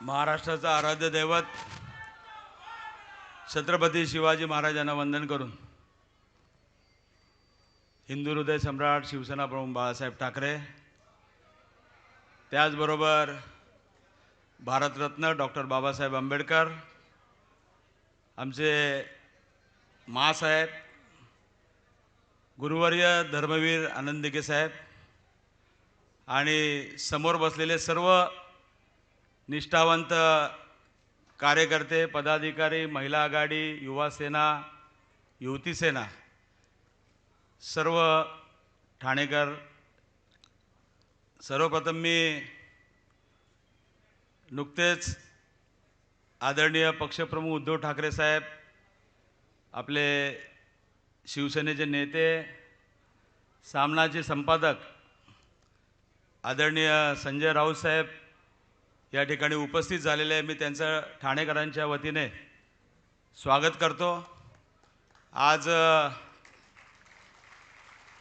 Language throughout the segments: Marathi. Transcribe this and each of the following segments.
महाराष्ट्राचं आराध्य दैवत छत्रपती शिवाजी महाराजांना वंदन करून हिंदू हृदय सम्राट शिवसेना प्रमुख बाळासाहेब ठाकरे त्याचबरोबर भारतरत्न डॉक्टर बाबासाहेब आंबेडकर आमचे मासाहेब गुरुवर्य धर्मवीर आनंदिके साहेब आणि समोर बसलेले सर्व निष्ठावंत कार्यकर्ते पदाधिकारी महिला आघाडी युवा सेना युवती सेना सर्व ठाणेकर सर्वप्रथम मी नुकतेच आदरणीय पक्षप्रमुख उद्धव ठाकरे साहेब आपले शिवसेनेचे नेते सामनाचे संपादक आदरणीय संजय राऊत साहेब या ठिकाणी उपस्थित झालेले आहे मी त्यांचं ठाणेकरांच्या वतीने स्वागत करतो. आज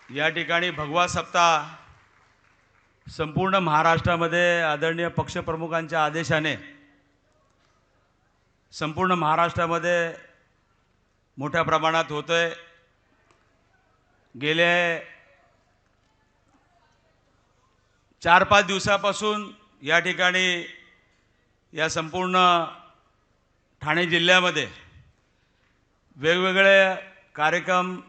या ठिकाणी भगवा सप्ताह संपूर्ण महाराष्ट्रामध्ये आदरणीय पक्षप्रमुखांच्या आदेशाने संपूर्ण महाराष्ट्रामध्ये मोठ्या प्रमाणात होतोय. गेले चार पाच दिवसापासून या ठिकाणी या संपूर्ण ठाणे जिल्ह्यामध्ये वेगवेगळे कार्यक्रम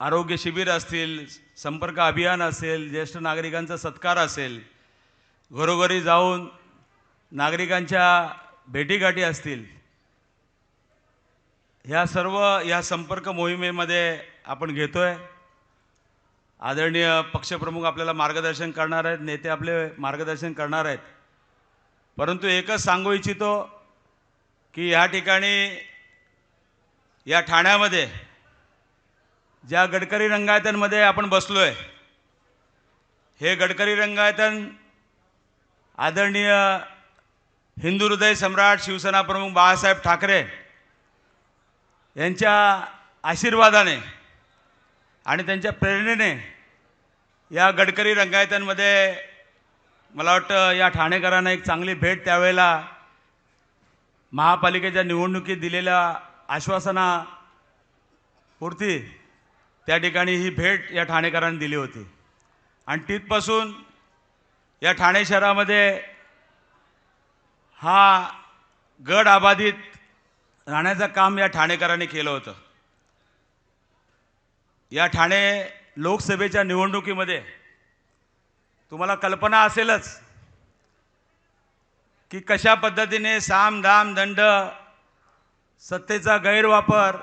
आरोग्य शिबिर असतील संपर्क अभियान असेल ज्येष्ठ नागरिकांचा सत्कार असेल घरोघरी जाऊन नागरिकांच्या भेटीगाठी असतील ह्या सर्व या संपर्क मोहिमेमध्ये आपण घेतोय. आदरणीय पक्षप्रमुख आपल्याला मार्गदर्शन करणार आहेत नेते आपले मार्गदर्शन करणार आहेत. परंतु एकच सांगू इच्छितो की या ठिकाणी या ठाण्यामध्ये ज्या गडकरी रंगायतनमध्ये आपण बसलो आहे हे गडकरी रंगायतन आदरणीय हिंदू हृदय सम्राट शिवसेना प्रमुख बाळासाहेब ठाकरे यांच्या आशीर्वादाने आणि त्यांच्या प्रेरणेने या गडकरी रंगायतांमध्ये मला वाटतं या ठाणेकरांना एक चांगली भेट त्यावेळेला महापालिकेच्या निवडणुकीत दिलेल्या आश्वासनापुरती त्या ठिकाणी ही भेट या ठाणेकरांनी दिली होती. आणि तिथपासून या ठाणे शहरामध्ये हा गड आबाधित राहण्याचं काम या ठाणेकरांनी केलं होतं. या ठाणे लोकसभेच्या निवडणुकीमध्ये तुम्हाला कल्पना असेलच की कशा पद्धतीने साम दाम दंड सत्तेचा गैरवापर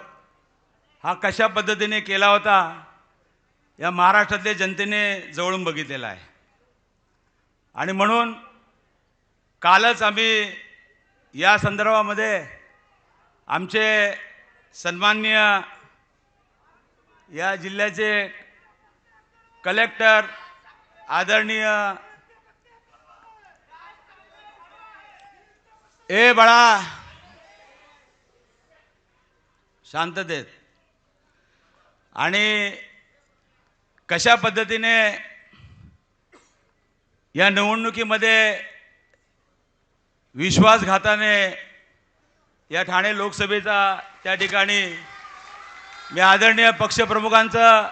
हा कशा पद्धतीने केला होता या महाराष्ट्रातल्या जनतेने जवळून बघितलेला आहे. आणि म्हणून कालच आम्ही या संदर्भामध्ये आमचे सन्माननीय या जिल्ह्याचे कलेक्टर आदरणीय ए बाळा शांततेत. आणि कशा पद्धतीने या निवडणुकीमध्ये विश्वासघाताने या ठाणे लोकसभेचा त्या ठिकाणी मी आदरणीय पक्षप्रमुखांचं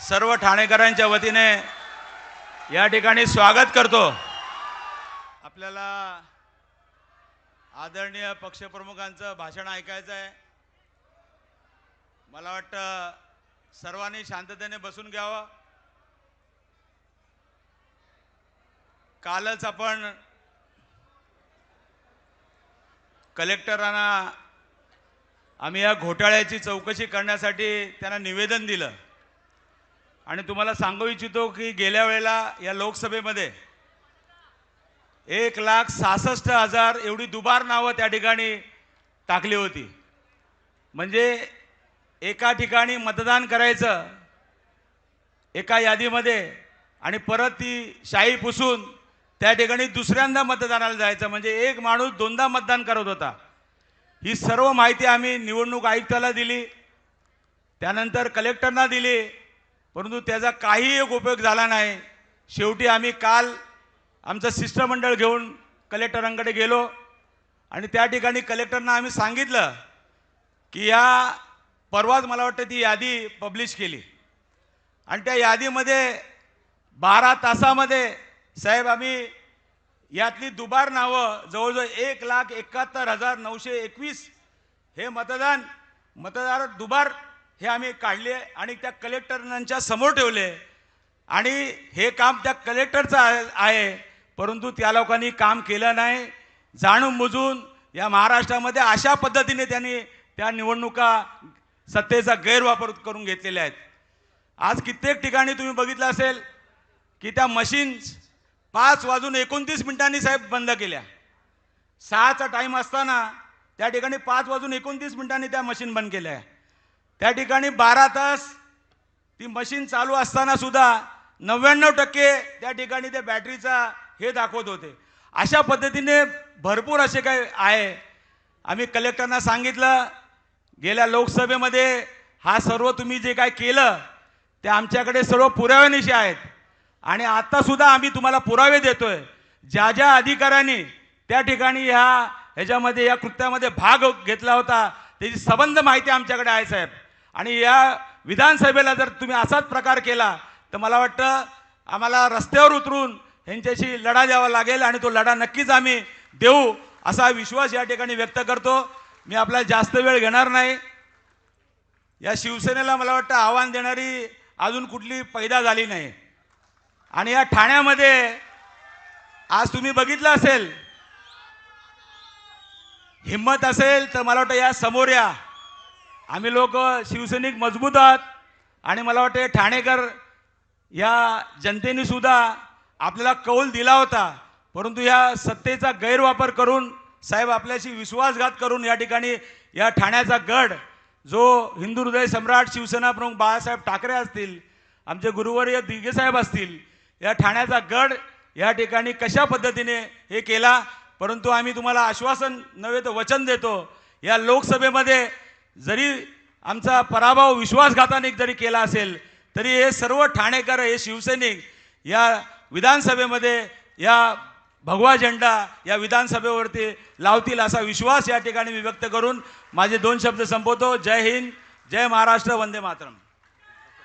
सर्व ठाणेकरांच्या वतीने या ठिकाणी स्वागत करतो. आपल्याला आदरणीय पक्षप्रमुखांचं भाषण ऐकायचं आहे. मला वाटतं सर्वांनी शांततेने बसून घ्यावं. कालच आपण कलेक्टरांना आम्ही या घोटाळ्याची चौकशी करण्यासाठी त्यांना निवेदन दिलं. आणि तुम्हाला सांगू इच्छितो की गेल्या वेळेला या लोकसभेमध्ये एक लाख सहासष्ट हजार एवढी दुबार नावं त्या ठिकाणी टाकली होती. म्हणजे एका ठिकाणी मतदान करायचं एका यादीमध्ये आणि परत ती शाई पुसून त्या ठिकाणी दुसऱ्यांदा मतदानाला जायचं. म्हणजे एक माणूस दोनदा मतदान करत होता. ही सर्व माहिती आम्ही निवडणूक आयुक्ताला दिली. त्यानंतर कलेक्टरना दिली. परंतु त्याचा काही एक उपयोग झाला नाही. शेवटी आम्ही काल आमचं शिष्टमंडळ घेऊन कलेक्टरांकडे गेलो. आणि त्या ठिकाणी कलेक्टरना आम्ही सांगितलं की या परवाच मला वाटतं ती यादी पब्लिश केली. आणि त्या यादीमध्ये बारा तासामध्ये साहेब आम्ही यातली दुबार नावं जवळजवळ एक लाख एकाहत्तर हजार नऊशे एकवीस हे मतदान मतदार दुबार हे आम्ही काढले आणि त्या कलेक्टरांच्या समोर ठेवले. आणि हे काम त्या कलेक्टरचं आहे- परंतु त्या लोकांनी काम केलं नाही. जाणून बुजून या महाराष्ट्रामध्ये अशा पद्धतीने त्यांनी त्या निवडणुका सत्तेचा गैरवापर करून घेतलेल्या आहेत. आज कित्येक ठिकाणी तुम्ही बघितलं असेल की त्या मशीन्स पाच वाजून एकोणतीस मिनिटांनी साहेब बंद केल्या. सहाचा टाईम असताना त्या ठिकाणी पाच वाजून एकोणतीस मिनिटांनी त्या मशीन बंद केल्या. त्या ठिकाणी बारा तास ती मशीन चालू असताना सुद्धा नव्याण्णव टक्के त्या ठिकाणी त्या बॅटरीचा हे दाखवत होते. अशा पद्धतीने भरपूर असे काय आहे. आम्ही कलेक्टरना सांगितलं गेल्या लोकसभेमध्ये हा सर्व तुम्ही जे काय केलं ते आमच्याकडे सर्व पुराव्यानिशी आहेत. आणि आता सुद्धा आम्ही तुम्हाला पुरावे देतोय. ज्या ज्या अधिकाऱ्यांनी त्या ठिकाणी ह्या ह्याच्यामध्ये या कृत्यामध्ये भाग घेतला होता त्याची सबंध माहिती आमच्याकडे आहे साहेब. आणि या विधानसभेला जर तुम्ही असाच प्रकार केला तर मला वाटतं आम्हाला रस्त्यावर उतरून ह्यांच्याशी लढा द्यावा लागेल आणि तो लढा नक्कीच आम्ही देऊ असा विश्वास या ठिकाणी व्यक्त करतो. मी आपला जास्त वेळ घेणार नाही. या शिवसेनेला मला वाटतं आव्हान देणारी अजून कुठली पैदा झाली नाही. आणि या ठाण्यामध्ये आज तुम्ही बघितलं असेल हिंमत असेल तर मला वाटतं या समोर या. आम्ही लोक शिवसैनिक मजबूत आहात आणि मला वाटतं ठाणेकर या जनतेने सुद्धा आपल्याला कौल दिला होता. परंतु या सत्तेचा गैरवापर करून साहेब आपल्याशी विश्वासघात करून या ठिकाणी या ठाण्याचा गड जो हिंदू हृदय सम्राट शिवसेना प्रमुख बाळासाहेब ठाकरे असतील आमचे गुरुवर्य दिगेसाहेब असतील या ठाण्याचा गड या ठिकाणी कशा पद्धतीने हे केला? परंतु आम्ही तुम्हाला आश्वासन नव्हे तर वचन देतो या लोकसभेमध्ये जरी आमचा पराभव विश्वासघाताने जरी केला असेल तरी हे सर्व ठाणेकर हे शिवसैनिक या विधानसभेमध्ये या भगवा झेंडा या विधानसभेवरती लावतील असा विश्वास या ठिकाणी मी व्यक्त करून माझे दोन शब्द संपवतो. जय हिंद जय महाराष्ट्र वंदे मातरम.